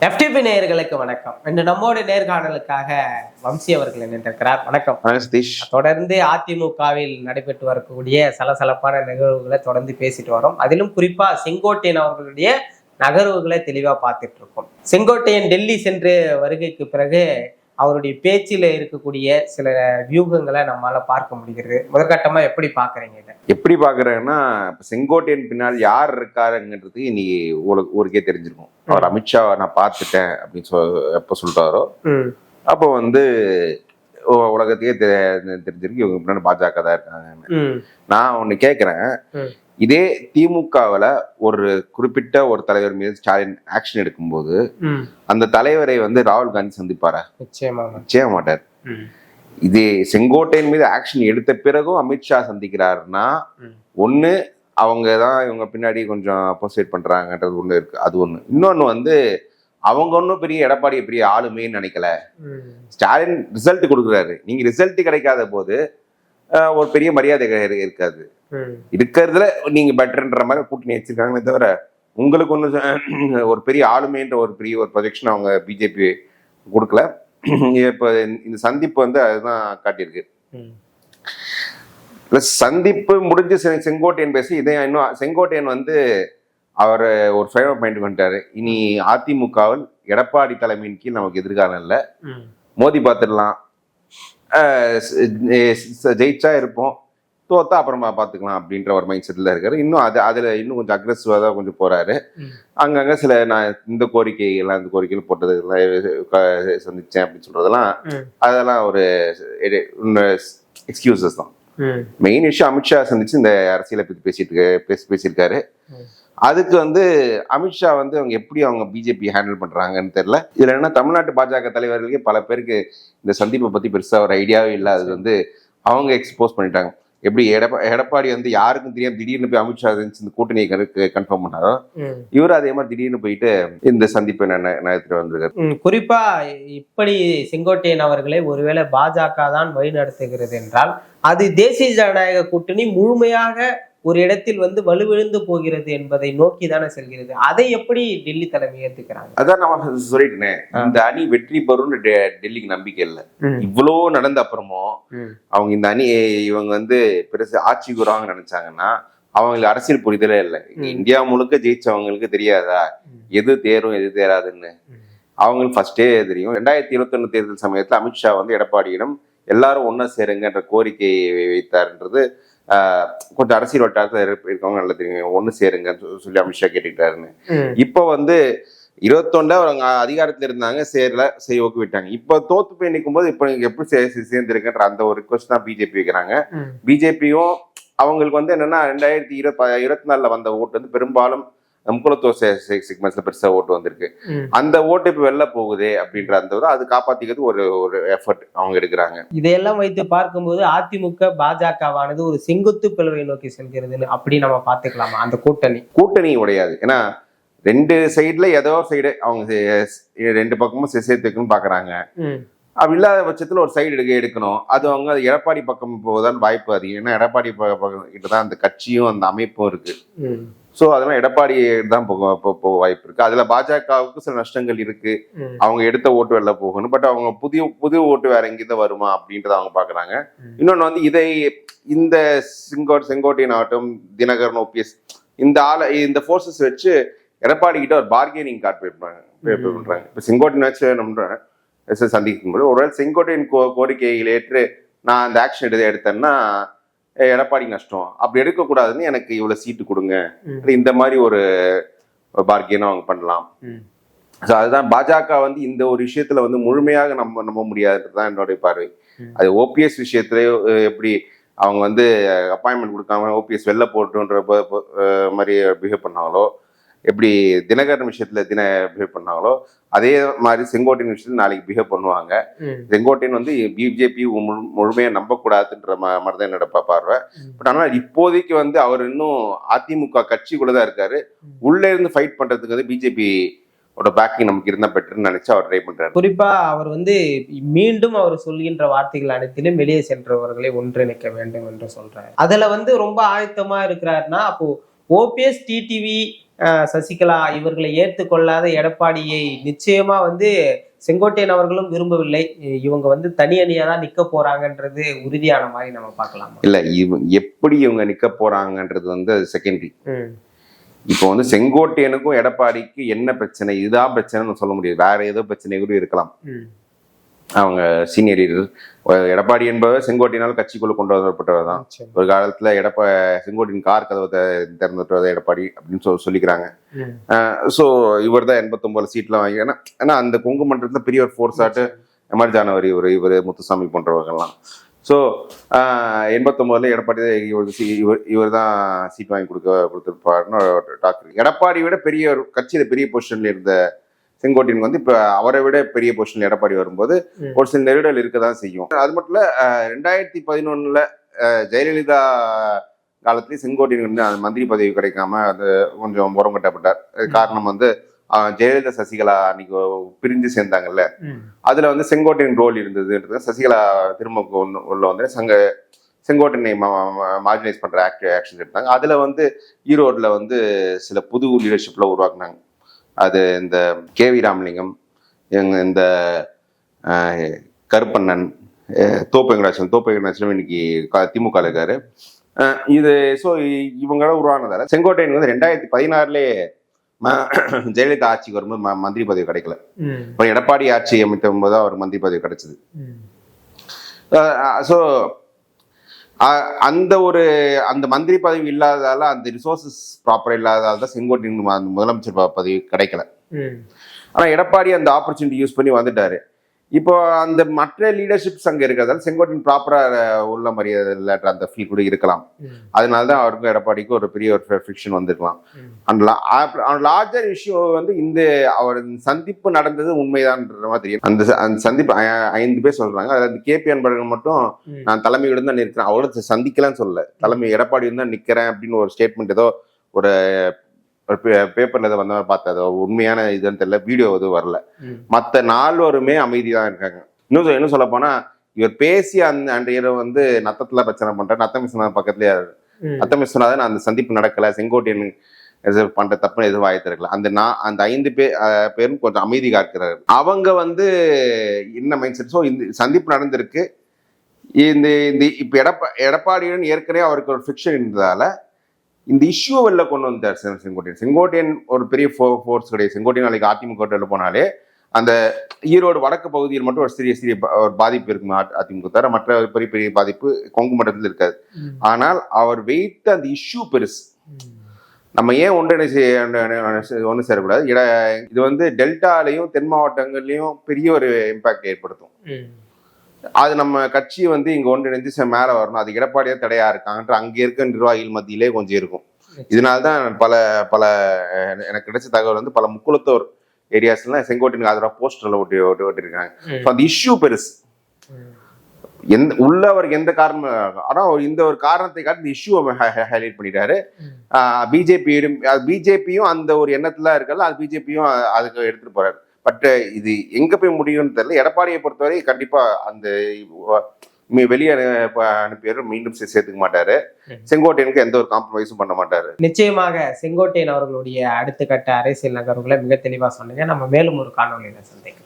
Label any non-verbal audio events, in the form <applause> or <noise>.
FTP நேயர்களுக்கு வணக்கம். இன்று நம்மோட நேர்காணலுக்காக வம்சி அவர்கள் வணக்கம். வணக்கம் சதீஷ். தொடர்ந்து அதிமுகவில் நடைபெற்று வரக்கூடிய சலசலப்பான நிகழ்வுகளை தொடர்ந்து பேசிட்டு வரோம். அதிலும் குறிப்பா செங்கோட்டையன் அவர்களுடைய நகர்வுகளை தெளிவா பார்த்துட்டு இருக்கோம். செங்கோட்டையன் டெல்லி சென்று வருகைக்கு பிறகு அவருடைய பேச்சில் இருக்கக்கூடிய சில வியூகங்களை நம்மால பார்க்க முடிகிறது. முதற்கட்டமா எப்படி பாக்குறீங்க இதை? எப்படி பாக்குறேன்னா இப்ப செங்கோட்டையன் பின்னால் யார் இருக்காருங்கிறது இன்னைக்கு ஊருக்கே தெரிஞ்சிருக்கும். அவர் அமித்ஷா நான் பார்த்துட்டேன் அப்படின்னு சொல் எப்போ ம். அப்போ வந்து உலகத்தையே தெரிஞ்சிருக்கு. இவங்க பின்னாடி பாஜக தான் இருக்காங்க. நான் ஒண்ணு கேட்கிறேன். இதே திமுகவுல ஒரு குறிப்பிட்ட ஒரு தலைவர் மீது ஸ்டாலின் ஆக்ஷன் எடுக்கும்போது அந்த தலைவரை வந்து ராகுல் காந்தி சந்திப்பாரா? நிச்சயமா. மாட்டார். இது செங்கோட்டையன் மீது ஆக்ஷன் எடுத்த பிறகும் அமித்ஷா சந்திக்கிறாருன்னா. ஒண்ணு அவங்க தான் இவங்க பின்னாடி கொஞ்சம் அப்போசிட் பண்றாங்கன்றது ஒண்ணு இருக்கு. அது ஒண்ணு. இன்னொன்னு வந்து அவங்க ஒன்றும் பெரிய எடப்பாடி பெரிய ஆளுமைன்னு நினைக்கல. ஸ்டாலின் ரிசல்ட் கொடுக்குறாரு. நீங்க ரிசல்ட் கிடைக்காத போது ஒரு பெரிய மரியாதை இரு- இருக்காது. இருக்கிறதுல நீங்க பெட்டர்ன்ற மாதிரி கூட்டணி வச்சிருக்காங்களே தவிர உங்களுக்கு ஒன்று <clears throat> ஒரு பெரிய ஆளுமைன்ற ஒரு பெரிய ஒரு ப்ரொஜெக்ஷன் அவங்க பிஜேபி கொடுக்கல. இப்போ இந்த சந்திப்பு வந்து அதுதான் காட்டியிருக்கு. சந்திப்பு முடிஞ்சு செங்கோட்டையன் பேசி இதை இன்னும் செங்கோட்டையன் வந்து அவர் ஒரு ஃபேவர் பாயிண்ட் பண்ணிட்டாரு இனி அதிமுகவில் எடப்பாடி தலைமையின் கீழ் நமக்கு எதிர்காலம் இல்லை. மோதி பார்த்துடலாம் ஜெயிச்சா இருப்போம். தோத்தா அப்புறமா பார்த்துக்கலாம் அப்படின்ற ஒரு மைண்ட் செட்டில் இருக்காரு. இன்னும் அது அதில் இன்னும் கொஞ்சம் அக்ரெசிவாக தான் கொஞ்சம் போறாரு. ம். அங்கங்கே சில நான் இந்த கோரிக்கை எல்லாம் இந்த கோரிக்கையில் போட்டது சந்திச்சேன் அப்படின்னு சொல்றதெல்லாம் அதெல்லாம் ஒரு எக்ஸ்கியூசஸ் தான். மெயின் இஷ்யூ அமித்ஷா சந்திச்சு இந்த அரசியலை பத்தி பேசிட்டு பேசி பேசியிருக்காரு. அதுக்கு வந்து அமித்ஷா வந்து அவங்க எப்படி அவங்க பிஜேபி ஹேண்டில் பண்றாங்கன்னு தெரியல. இதுல என்ன தமிழ்நாட்டு பாஜக தலைவர்களுக்கே பல பேருக்கு இந்த சந்திப்பை பத்தி பெருசா ஒரு ஐடியாவே இல்லை. அது வந்து அவங்க எக்ஸ்போஸ் பண்ணிட்டாங்க. எப்படி எடப்பா எடப்பாடி வந்து யாருக்கும் தெரியாம திடீர்னு போய் அமித்ஷா இந்த கூட்டணியை கன்ஃபார்ம் பண்ணாரோ இவர் அதே மாதிரி திடீர்னு போயிட்டு இந்த சந்திப்பை நடத்திட்டு வந்திருக்காரு. குறிப்பா இப்படி செங்கோட்டையன் அவர்களை ஒருவேளை பாஜக தான் வழிநடத்துகிறது என்றால் அது தேசிய ஜனநாயக கூட்டணி முழுமையாக ஒரு இடத்தில் வந்து வலுவிழந்து போகிறது என்பதை நோக்கி தானே செல்கிறது. அதை எப்படி டெல்லி தலைமை ஏத்துக்கிறாங்க? அதான் நான் சொல்லிட்டேனே. இந்த அணி வெற்றி பெறும்னு டெல்லிக்கு நம்பிக்கை இல்லை. இவ்வளோ நடந்த அப்புறமும் அவங்க இந்த அணி இவங்க வந்து பெருசு ஆட்சிக்கு வருவாங்கன்னு நினைச்சாங்கன்னா அவங்களுக்கு அரசியல் புரிதலே இல்லை. இந்தியா முழுக்க ஜெயிச்சவங்களுக்கு தெரியாதா. எது தேரும் எது தேராதுன்னு. அவங்களுக்கு ஃபர்ஸ்டே தெரியும். ரெண்டாயிரத்தி இருபத்தொன்னு தேர்தல் சமயத்துல அமித்ஷா வந்து எடப்பாடியிடம் எல்லாரும் ஒண்ணா சேருங்கன்ற கோரிக்கையை வைத்தாருன்றது கொஞ்சம் அரசியல் வட்டாரத்தில் இருக்கவங்க நல்லா தெரியும். ஒண்ணு சேருங்கன்னு சொல்லி- அமித்ஷா கேட்டுக்கிட்டாருன்னு. இப்போ வந்து இருபத்தொன்னுல அவங்க அதிகாரத்துல இருந்தாங்க சேரல சரி ஓகே விட்டாங்க. இப்போ தோத்து போய் நிற்கும் போது இப்போ நீங்க எப்படி சேர்ந்திருக்குன்ற அந்த ஒரு ரிக்வஸ்ட் தான் பிஜேபி வைக்கிறாங்க. பிஜேபியும் அவங்களுக்கு வந்து என்னன்னா ரெண்டாயிரத்தி இருபத்தி இருபத்தி நாலுல வந்த ஓட்டு வந்து பெரும்பாலும் முக்குலத்துவ செக்மெண்ட்ஸ்ல பெருசா ஓட்டு வந்திருக்கு. அந்த ஓட்டு இப்போ வெளில போகுதே அப்படின்ற அந்த ஒரு அது காப்பாத்திக்கிறது ஒரு ஒரு எஃபர்ட் அவங்க எடுக்கிறாங்க. இதையெல்லாம் வைத்து பார்க்கும்போது அதிமுக பாஜகவானது ஒரு செங்குத்து பிளவை நோக்கி செல்கிறதுன்னு அப்படி நம்ம பாத்துக்கலாமா அந்த கூட்டணி. கூட்டணி உடையாது. ஏன்னா ரெண்டு சைடுல ஏதோ சைடு அவங்க ரெண்டு பக்கமும் சே- சேர்த்துக்கணும்னு பாக்குறாங்க. அப்படி இல்லாத பட்சத்துல ஒரு சைடு எடுக்க எடுக்கணும். அது அவங்க எடப்பாடி பக்கம் போவதான் வாய்ப்பு அதிகம். ஏன்னா எடப்பாடி பக்கம் கிட்ட தான் அந்த கட்சியும் அந்த அமைப்பும் இருக்கு. ஸோ அதெல்லாம் எடப்பாடி தான் போக வாய்ப்பு இருக்கு அதுல பாஜகவுக்கு சில நஷ்டங்கள் இருக்கு. அவங்க எடுத்த ஓட்டு வெளில போகணும். பட் அவங்க புதிய புது ஓட்டு வேற எங்கிட்ட வருமா அப்படின்றத அவங்க பாக்குறாங்க. இன்னொன்னு வந்து இதை இந்த செங்கோ செங்கோட்டையன் ஆகட்டும் தினகரன் ஓபிஎஸ் இந்த ஆளை இந்த ஃபோர்ஸஸ் வச்சு எடப்பாடி கிட்ட ஒரு பார்கெனிங் கார்டு. பண்றாங்க. இப்போ செங்கோட்டையன் வச்சு நம்ம சந்திக்கும் போது ஒருவேளை செங்கோட்டையன் கோ கோரிக்கையில் ஏற்று நான் அந்த ஆக்ஷன் எடுத்து எடுத்தேன்னா எடப்பாடி நஷ்டம் அப்படி எடுக்கக்கூடாதுன்னு எனக்கு இவ்வளவு சீட்டு கொடுங்க. இந்த மாதிரி ஒரு பார்கெனும் அவங்க பண்ணலாம். ஸோ அதுதான் பாஜக வந்து இந்த ஒரு விஷயத்துல வந்து முழுமையாக நம்ம நம்ப முடியாதுன்றது தான் என்னுடைய பார்வை. அது ஓபிஎஸ் விஷயத்துல அஹ், எப்படி அவங்க வந்து அப்பாயின்மெண்ட் கொடுக்காம ஓபிஎஸ் வெளில போட்டுன்ற மாதிரி பிஹேவ் பண்ணாங்களோ எப்படி தினகரன் விஷயத்துல தின பிஹேவ் பண்ணாங்களோ அதே மாதிரி செங்கோட்டையன் விஷயத்துல நாளைக்கு பிஹேவ் பண்ணுவாங்க. செங்கோட்டையன் வந்து பிஜேபி முழுமையா நம்பக்கூடாதுன்ற மாதிரி தான் என்னோட பார்வை. பட் ஆனால் இப்போதைக்கு வந்து அவர் இன்னும் அதிமுக கட்சிக்குள்ள தான் இருக்காரு. உள்ள இருந்து ஃபைட் பண்றதுக்கு வந்து பிஜேபி ஓட பேக்கிங் நமக்கு இருந்தா பெட்டர்னு நினைச்சு அவர் ட்ரை பண்றாரு. குறிப்பா அவர் வந்து மீண்டும் அவர் சொல்கின்ற வார்த்தைகள் அனைத்திலும் வெளியே சென்றவர்களை ஒன்றிணைக்க வேண்டும் என்று சொல்றாரு. அதுல வந்து ரொம்ப ஆயத்தமா இருக்கிறாருன்னா அப்போ ஓபிஎஸ் டிடிவி சசிகலா இவர்களை ஏற்றுக்கொள்ளாத எடப்பாடியை நிச்சயமா வந்து செங்கோட்டையன் அவர்களும் விரும்பவில்லை. இவங்க வந்து தனி அணியா தான் நிக்க போறாங்கன்றது உறுதியான மாதிரி நம்ம பார்க்கலாமா? இல்ல இவ எப்படி இவங்க நிக்க போறாங்கன்றது வந்து அது செகண்டரி இப்போ வந்து செங்கோட்டையனுக்கும் எடப்பாடிக்கு என்ன பிரச்சனை? இதுதான் பிரச்சனைன்னு சொல்ல முடியாது. வேற ஏதோ பிரச்சனை கூட இருக்கலாம். அவங்க சீனியர் லீடர் எடப்பாடி என்பவர் செங்கோட்டையினால் கட்சிக்குள்ள கொண்டு வரப்பட்டவர் தான். ஒரு காலத்துல எடப்பா செங்கோட்டையின் கார் கதவை திறந்துட்டு எடப்பாடி அப்படின்னு சொல்லி சொல்லிக்கிறாங்க. ஸோ இவர் தான் எண்பத்தொன்பது சீட்லாம் வாங்கி ஏன்னா ஏன்னா அந்த கொங்கு மண்டலத்துல பெரிய ஒரு ஃபோர்ஸ் ஆட்டு எம்ஆர் ஜானவரி இவர் இவர் முத்துசாமி போன்றவங்கெல்லாம் ஸோ எண்பத்தொம்போதுல எடப்பாடி இவர் இவர் இவர் தான் சீட் வாங்கி கொடுக்க கொடுத்துருப்பாருன்னு டாக் இருக்கு எடப்பாடி விட பெரிய ஒரு கட்சியில பெரிய பொசிஷன்ல இருந்த செங்கோட்டையன் வந்து இப்ப அவரை விட பெரிய பொசிஷன்ல எடப்பாடி வரும்போது. ஒரு சில நெருடல் இருக்க தான் செய்யும். அது மட்டும் இல்ல ரெண்டாயிரத்தி பதினொன்னுல ஜெயலலிதா காலத்துலயும் செங்கோட்டையன் வந்து அந்த மந்திரி பதவி கிடைக்காம அது கொஞ்சம் உரம் கட்டப்பட்டார் காரணம் வந்து ஜெயலலிதா சசிகலா அன்னைக்கு பிரிஞ்சு சேர்ந்தாங்கல்ல. அதுல வந்து செங்கோட்டையன் ரோல் இருந்ததுன்றது சசிகலா திரும்ப உள்ள வந்து சங்க செங்கோட்டையனை மார்ஜினைஸ் பண்ற ஆக்ட் ஆக்ஷன் எடுத்தாங்க. அதுல வந்து ஈரோட்ல வந்து சில புது லீடர்ஷிப்ல உருவாக்குனாங்க. அது இந்த கே வி ராமலிங்கம் எங்க இந்த கருப்பண்ணன் தோப்பு வெங்கடாச்சலம் தோப்பு வெங்கடாச்சலம் இன்னைக்கு திமுக இருக்காரு. இது ஸோ இவங்கள உருவானதால செங்கோட்டையன் வந்து ரெண்டாயிரத்தி பதினாறுலேயே ஜெயலலிதா ஆட்சிக்கு வரும்போது மந்திரி பதவி கிடைக்கல. அப்புறம் எடப்பாடி ஆட்சி அமைத்த போது தான் அவர் மந்திரி பதவி கிடைச்சது. ஸோ அந்த ஒரு அந்த மந்திரி பதவி இல்லாததால அந்த ரிசோர்சஸ் ப்ராப்பர் இல்லாததால தான் செங்கோட்டையன் முதலமைச்சர் பதவி கிடைக்கல. ம், ஆனா எடப்பாடி அந்த ஆப்பர்ச்சுனிட்டி யூஸ் பண்ணி வந்துட்டாரு. இப்போ அந்த மற்ற லீடர்ஷிப்ஸ் அங்க இருக்கிறதால செங்கோட்டையன் ப்ராப்பரா உள்ள மரியாதை இல்லாட்ட அந்த ஃபீல் கூட இருக்கலாம். அதனால தான் அவருக்கும் எடப்பாடிக்கும் ஒரு பெரிய ஒரு ஃபிக்ஷன் வந்திருக்கலாம். அந்த லார்ஜர் இஷ்யூ வந்து இந்த அவர் சந்திப்பு நடந்தது உண்மைதான்ற மாதிரி தெரியும். அந்த அந்த சந்திப்பு ஐந்து பேர் சொல்றாங்க. அதுல அந்த கேபி அன்பழகன் மட்டும். நான் தலைமையுடன் தான் நிற்கிறேன். அவரோட சந்திக்கலாம்னு சொல்லல. தலைமை எடப்பாடியும் தான் நிக்கிறேன் அப்படின்னு ஒரு ஸ்டேட்மெண்ட் ஏதோ ஒரு பேப்பர்ல ஏதோ வந்த பார்த்தேன். அது உண்மையான இதுன்னு தெரியல. வீடியோ எதுவும் வரல. ம். மத்த நால்வருமே அமைதி தான் இருக்காங்க. இன்னும் இன்னும் சொல்ல போனா இவர் பேசி அந்த அன்றைய வந்து நத்தத்துல பிரச்சனை பண்றாரு. நத்த மிஸ்நாதன் பக்கத்துலயே. நத்த மிஸ்நாதன் அந்த சந்திப்பு நடக்கல. செங்கோட்டையன் இது பண்ற தப்புன்னு எதுவும் வாய்த்திருக்கல அந்த நான் அந்த ஐந்து பேர் பேரும் கொஞ்சம் அமைதி காக்கிறாரு. அவங்க வந்து என்ன மைண்ட் செட் ஸோ இந்த சந்திப்பு நடந்திருக்கு. இந்த இந்த இப்ப எடப்பா எடப்பாடியுடன் ஏற்கனவே அவருக்கு ஒரு ஃபிக்ஷன் இருந்ததால இந்த இஷ்யூ வெளில கொண்டு வந்தார் செங்கோட்டையன் செங்கோட்டையன் ஒரு பெரிய ஃபோர்ஸ் கிடையாது செங்கோட்டையன் நாளைக்கு அதிமுக ல போனாலே அந்த ஈரோடு வடக்கு பகுதியில் மட்டும் ஒரு சிறிய சிறிய ஒரு பாதிப்பு இருக்கும் அதிமுக தவிர மற்ற பெரிய பெரிய பாதிப்பு கொங்கு மண்டலத்தில் இருக்காது. ஆனால் அவர் வைத்த அந்த இஷ்யூ பெருசு. நம்ம ஏன் ஒன்றிணை ஒன்று சேரக்கூடாது இது வந்து டெல்டாலையும் தென் மாவட்டங்கள்லையும் பெரிய ஒரு இம்பாக்ட் ஏற்படுத்தும். அது நம்ம கட்சி வந்து இங்க ஒன்றிணைந்து மேல வரணும். அது எடப்பாடியா தடையா இருக்காங்கன்ற அங்க இருக்க நிர்வாகிகள் மத்தியிலே கொஞ்சம் இருக்கும். இதனால தான் பல பல எனக்கு கிடைச்ச தகவல் வந்து பல முக்குளத்தோர் ஏரியாஸ்லாம் செங்கோட்டைக்கு ஆதரவா போஸ்டர்ல ஒட்டி ஒட்டி ஒட்டிருக்காங்க. ஸோ அந்த இஷ்யூ பெருசு. எந்த உள்ள அவருக்கு எந்த காரணமும் ஆனா அவர் இந்த ஒரு காரணத்தை காட்டி இஷ்யூ ஹைலைட் பண்ணிட்டாரு. பிஜேபியும் பிஜேபியும் அந்த ஒரு எண்ணத்துல இருக்கல அது பிஜேபியும் அதுக்கு எடுத்துட்டு போறாரு. பட் இது எங்க போய் முடியும்னு தெரியல. எடப்பாடியை பொறுத்தவரை கண்டிப்பா அந்த வெளியே அனு- அனுப்பியாரு மீண்டும் சேர்த்துக்க மாட்டாரு. செங்கோட்டையனுக்கு எந்த ஒரு காம்ப்ரமைஸும் பண்ண மாட்டாரு. நிச்சயமாக செங்கோட்டையன் அவர்களுடைய அடுத்த கட்ட அரசியல் நகர்வுகளை மிக தெளிவா சொன்னீங்க. நம்ம மேலும் ஒரு காணொலியில சந்திக்கலாம்.